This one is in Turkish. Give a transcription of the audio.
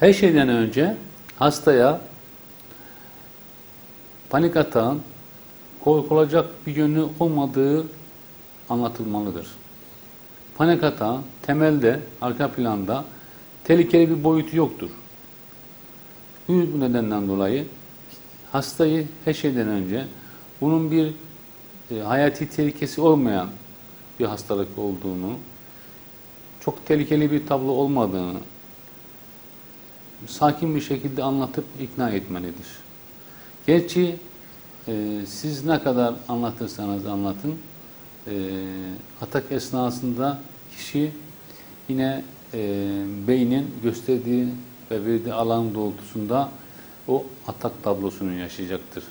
Her şeyden önce hastaya panik atağın korkulacak bir yönü olmadığı anlatılmalıdır. Panik atağın temelde, arka planda tehlikeli bir boyutu yoktur. Bu nedenden dolayı hastayı her şeyden önce bunun bir e, hayati tehlikesi olmayan bir hastalık olduğunu, çok tehlikeli bir tablo olmadığını sakin bir şekilde anlatıp ikna etmelidir. Gerçi e, siz ne kadar anlatırsanız anlatın, e, atak esnasında kişi yine e, beynin gösterdiği ve verdiği alan doğrultusunda o atak tablosunu yaşayacaktır.